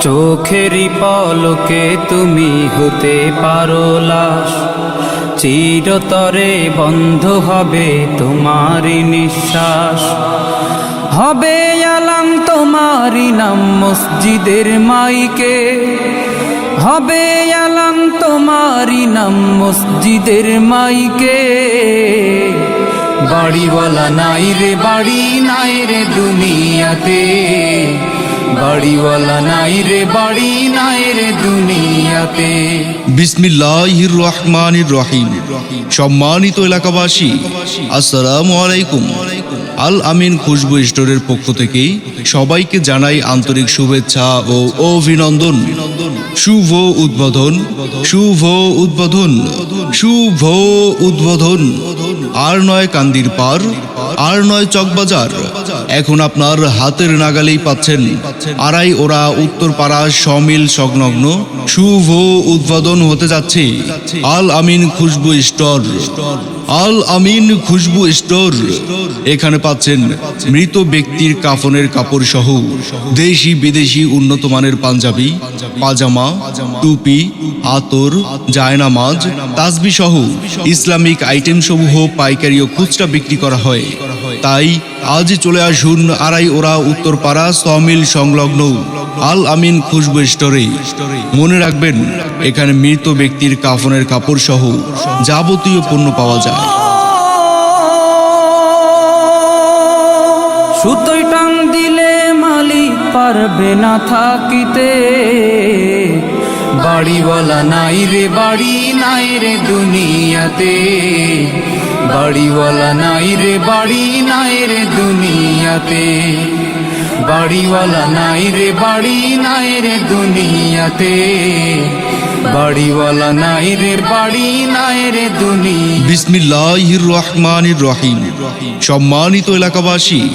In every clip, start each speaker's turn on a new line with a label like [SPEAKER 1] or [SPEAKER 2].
[SPEAKER 1] চোখেরই পলকে তুমি হতে পারো লাশ। চিরতরে বন্ধ হবে তোমারই নিঃশ্বাস। হবে আলাম তোমারই নাম মসজিদের মাইকে। হবে আলাম তোমারই নাম মসজিদের মাইকে। বাড়িওয়ালা নাই রে, বাড়ি নাই রে দুনিয়াতে।
[SPEAKER 2] সম্মানিত এলাকাবাসী, আসসালামু আলাইকুম। আল আমিন খুশবু স্টোরের পক্ষ থেকে সবাইকে জানাই আন্তরিক শুভেচ্ছা ও অভিনন্দন। শুভ উদ্বোধন শুভ উদ্বোধন শুভ উদ্বোধন। আর নয় কান্দির পার, আর নয় চকবাজার। এখন আপনার হাতের নাগালেই পাচ্ছেন আড়াই ওরা উত্তরপাড়া সমিল সংলগ্ন শুভ উদ্বোধন হতে যাচ্ছে আল আমিন খুশবু স্টোর। আল আমিন খুশবু স্টোর। এখানে পাচ্ছেন মৃত ব্যক্তির কাফনের কাপড় সহ দেশি বিদেশি উন্নত মানের পাঞ্জাবি, পাজামা, টুপি, আতর, জায়নামাজ তাসবি সহ ইসলামিক আইটেম সমূহ পাইকারি ও খুচরা বিক্রি করা হয়। তাই আজই চলে আসুন আড়াই ওরা উত্তরপাড়া সমিল সংলগ্ন আল আমিন খুশবু স্টোরে। মনে রাখবেন, এখানে মৃত ব্যক্তির কাফনের কাপড় সহ যাবতীয় পণ্য পাওয়া যায়।
[SPEAKER 1] সুতোই টান দিলে মালিক পারবে না থাকিতে। বাড়িওয়ালা নাই রে, বাড়ি নাই রে দুনিয়াতে। বাড়িওয়ালা নাই রে, বাড়ি নাই রে দুনিয়াতে। বাড়িওয়ালা নাই রে, বাড়ি নাই রে দুনিয়াতে। বাড়িওয়ালা নাই রে, বাড়ি নাই রে দুনিয়া
[SPEAKER 2] বিসমিল্লাহির রহমানির রহিম। সম্মানিত এলাকাবাসী,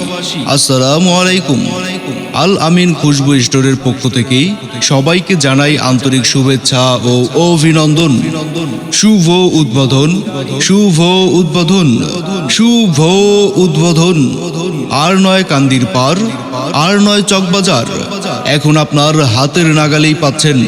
[SPEAKER 2] আসসালামু আলাইকুম। আল আমিন খুশবু স্টোরের পক্ষ থেকেই সবাইকে জানাই আন্তরিক শুভেচ্ছা ও অভিনন্দন। শুভ উদ্বোধন শুভ উদ্বোধন শুভ উদ্বোধন। আর নয় কান্দির পার, আর নয় চকবাজার। এখন আপনার হাতের নাগালেই পাচ্ছেন